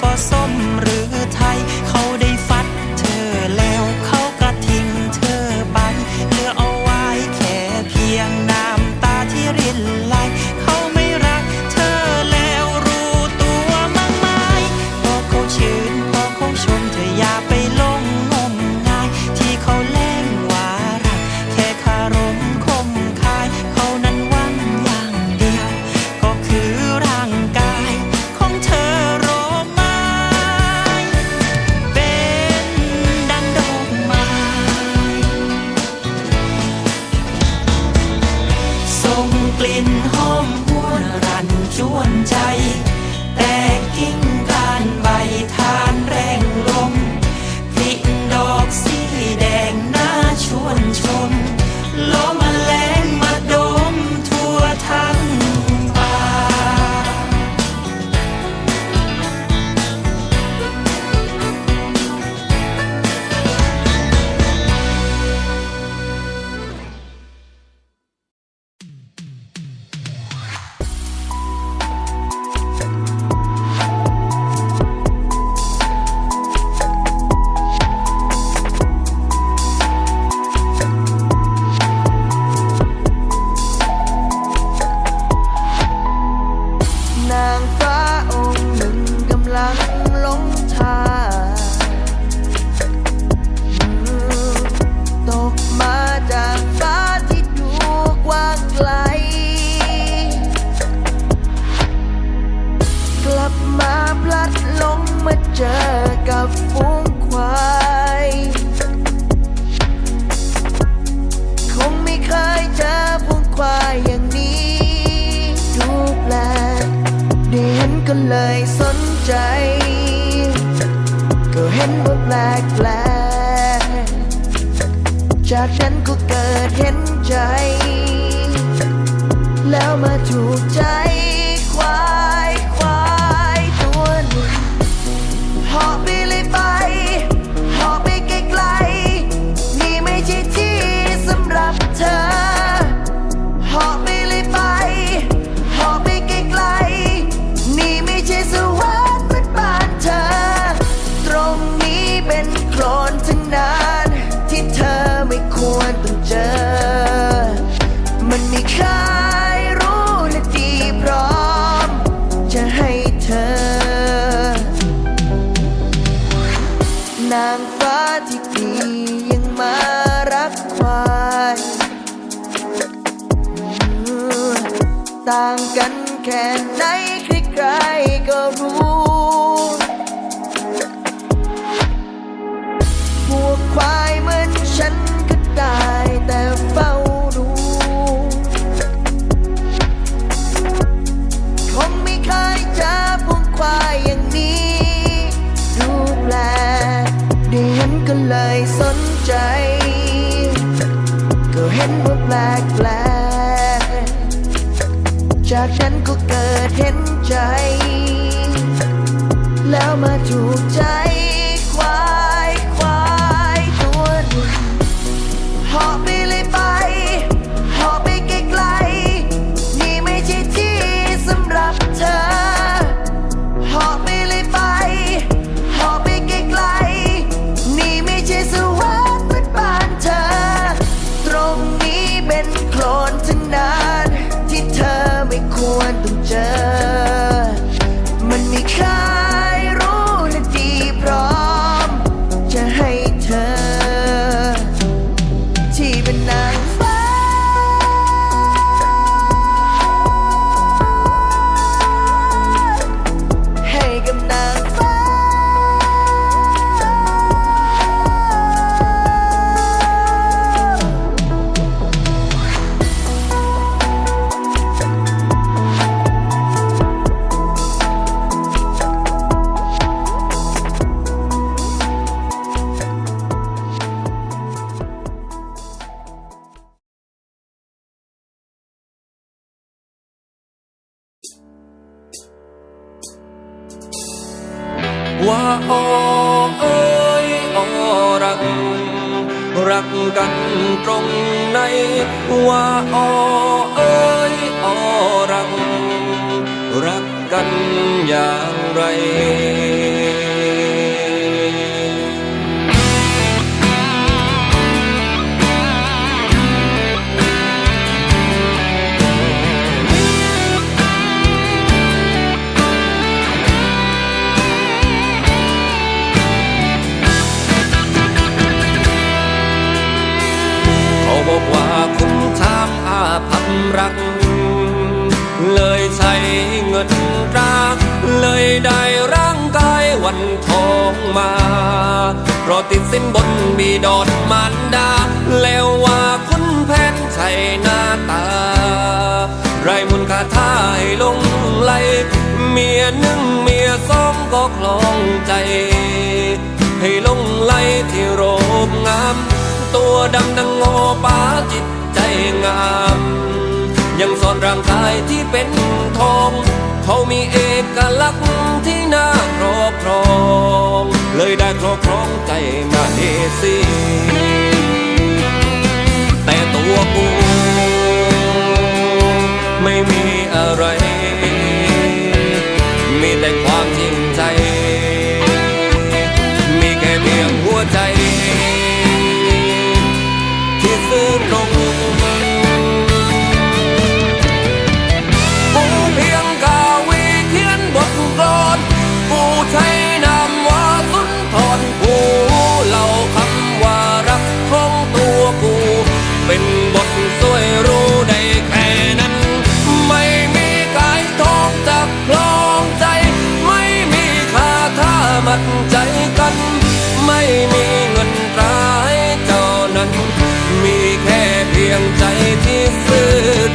for so จากนั้นก็เกิดเห็นใจ แล้วมาถูกใจ can หนึ่งเมียสองก็คลองใจ ให้ลงไล่ที่โรบงาม ตัวดำดังงอป้าจิตใจงาม ยังสอนร่างกายที่เป็นทอง เขามีเอกลักษณ์ที่น่าครอบครอง เลยได้ครอบครองใจมาเฮซีแต่ตัวกูไม่มีอะไร 若无。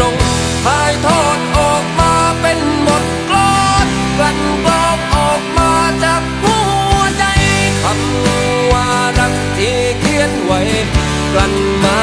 นงถ่ายทอดออกมาเป็นหมดกลอนกลั่นกรองออกมาจากหัวใจคำว่ารักที่เขียนไว้กลั่นมา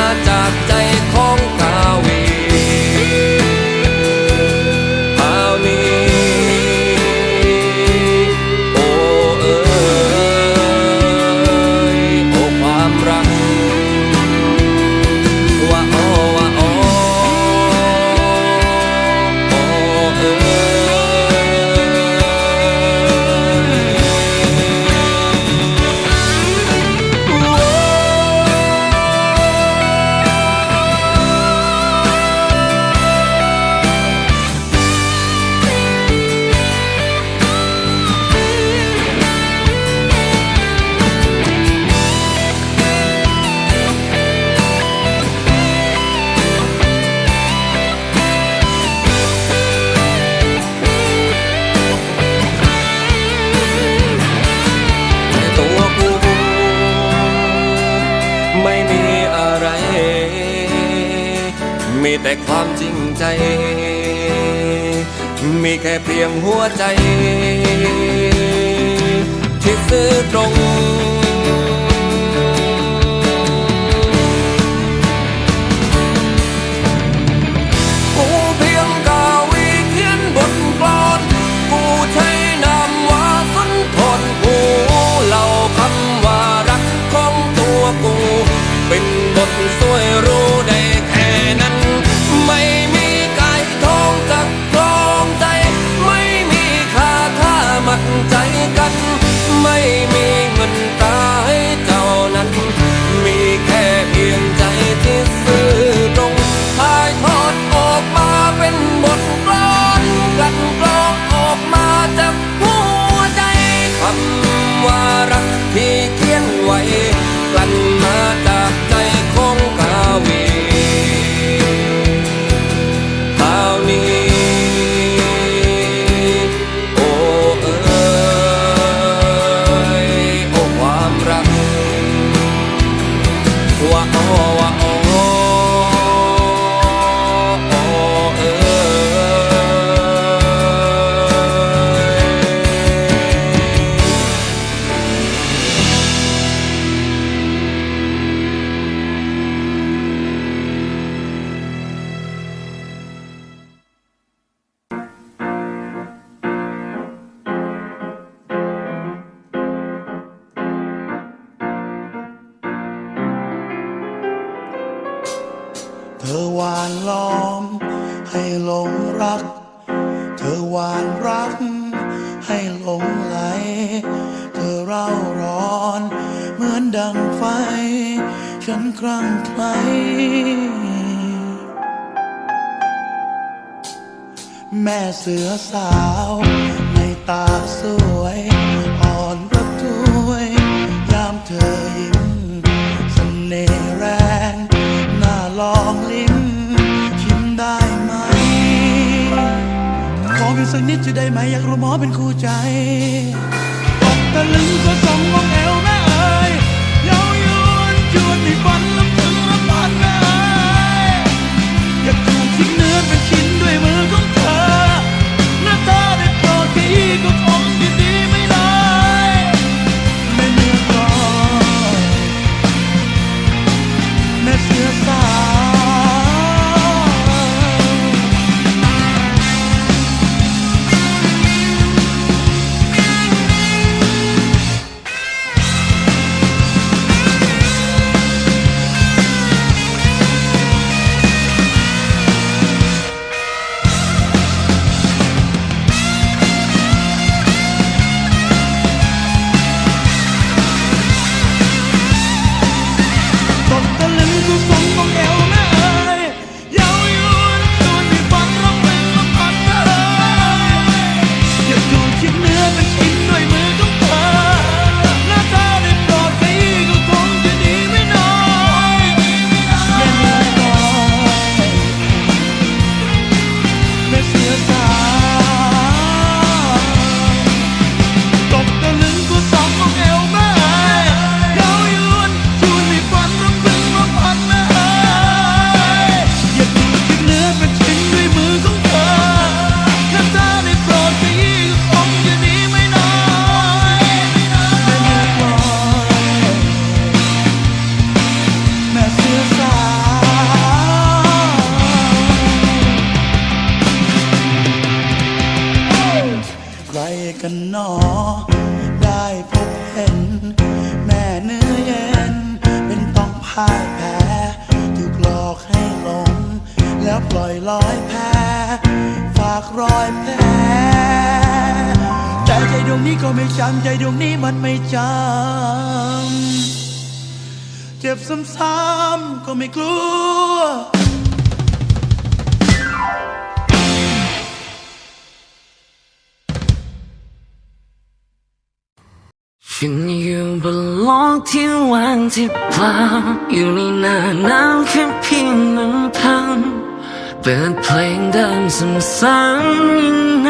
เปลียงหัวใจ เสือสาวในตาสวยอ่อนระทวย ยามเธอยิ้มเสน่ห์แรงน่าลองลิ้มชิมได้ไหม ขอเพียงสักนิดจะได้ไหม อยากรู้หมอเป็นคู่ใจตกตะลึงก็สองมองแอ ก็ไม่จำใจดวงนี้มันไม่จำ เจ็บซ้ำๆก็ไม่กลัว ฉันอยู่บนโลกที่ว่างที่เปล่าอยู่ในหน้าน้ำแค่เพียงลำพังเปิดเพลงเดิมซ้ำๆยังไง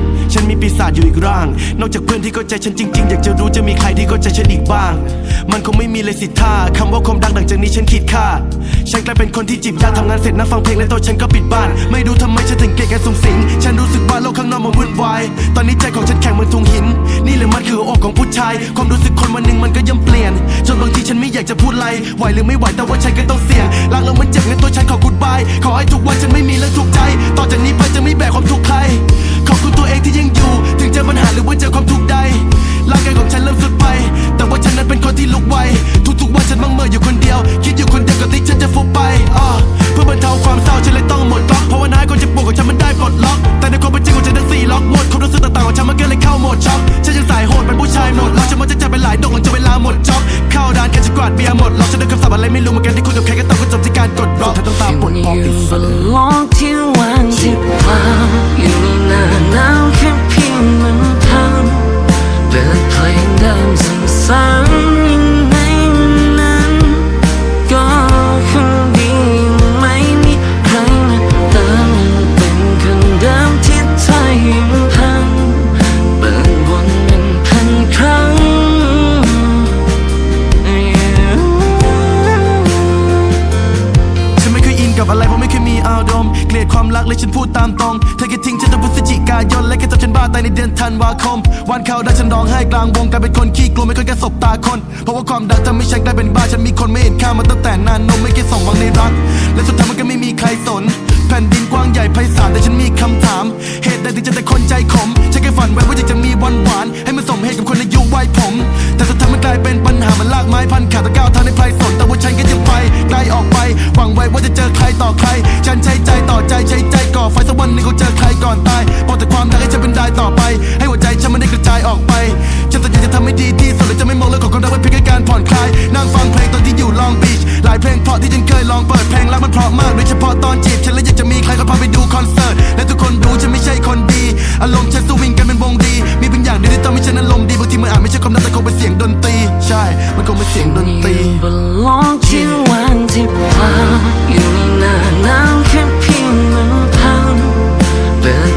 ฉันมีปีศาจอยู่อีกร่าง นอกจากเพื่อนที่เข้าใจฉันจริง ๆ อยากจะรู้จะมีใครที่เข้าใจฉันอีกบ้าง มันคงไม่มีเลยสิท่าคำว่าความดังหลังจากนี้ฉันคิดค่าฉันกลายเป็นคนที่จิบยาทำงานเสร็จนั่งฟังเพลงและต๊ะฉันก็ปิดบ้าน ไม่รู้ทำไมฉันถึงเกลียดการส่งสิง ฉันรู้สึกว่าโลกข้างนอกมันวุ่นวาย ตอนนี้ใจของฉันแข็งเหมือนทุงหิน นี่แหละมันคืออกของผู้ชาย ความรู้สึกคนวันหนึ่งมันก็ย่อมเปลี่ยน จนบางทีฉันไม่อยากจะพูดอะไรไหวหรือไม่ไหวแต่ว่าฉันก็ต้องเสี่ยงรักแล้วมันเจ็บในตัวฉันขอกูดบายขอให้ทุกวันฉันไม่มีเรื่องทุกข์ใจ ต่อจากนี้ไปจะไม่แบกความทุกข์ใคร ขอบคุณตัวเองที่ยังอยู่ ถึงเจอปัญหาหรือว่าเจอความทุกข์ใด ทิ้งฉันตั้งพฤศจิกายนและแค่จับฉันบ้าตายในเดือนธันวาคม วันเข้าได้ฉันร้องไห้กลางวงกลายเป็นคนขี้กลัวไม่เคยแค่สบตาคน เพราะว่าความดังทำให้ฉันกลายเป็นบ้าฉันมีคนไม่เห็นค่ามาตั้งแต่นานนมไม่เคยส่งหวังในรัก และสุดท้ายมันก็ไม่มีใครสน แผ่นดินกว้างใหญ่ไพศาลแต่ฉันมีคำถาม เหตุใดถึงจะแต่คนใจขมฉันแค่ฝันไว้ว่าอยากจะมีวันหวานให้มันสมเหตุกับคนอายุวัยผม แต่สุดท้ายมันกลายเป็นปัญหามันลากไม้พันขาตะก้าวทางในไพรสนแต่ว่าฉันก็ยังไปไกลออกไปหวังไว้ว่าจะเจอใครต่อใคร ฉันใช้ใจต่อใจใช้ใจก่อไฟสักวันหนึ่งคงเจอามรักให้ฉันเป็นได้ต่อไป ให้หัวใจฉันมันได้กระจายออกไป ฉันสัญญาจะทำให้ดีที่สุดและจะไม่มองเรื่องของความรักเป็นเพียงแค่การผ่อนคลาย นั่งฟังเพลงตอนที่อยู่ลองบีชหลายเพลงเพราะที่ฉันเคยลองเปิดเพลงรักมันเพราะมากโดยเฉพาะตอนจีบฉันเลยอยากจะมีใครก็พาไปดูคอนเสิร์ตและทุกคนรู้ฉันไม่ใช่คนดี อารมณ์ฉันสวิงกันเป็นวงดี มีบางอย่างเดียวที่ทำให้ฉันนั้นลมณ์ดีบางทีมันอาจไม่ใช่ความรักแต่คงเป็นเสียงดนตรี ใช่ มันคงเป็นเสียงดนตรีอยู่บนโลกที่ว่างที่ผ่าอยู่ในหน้าหนาวแค่เพียงลำพังเปิด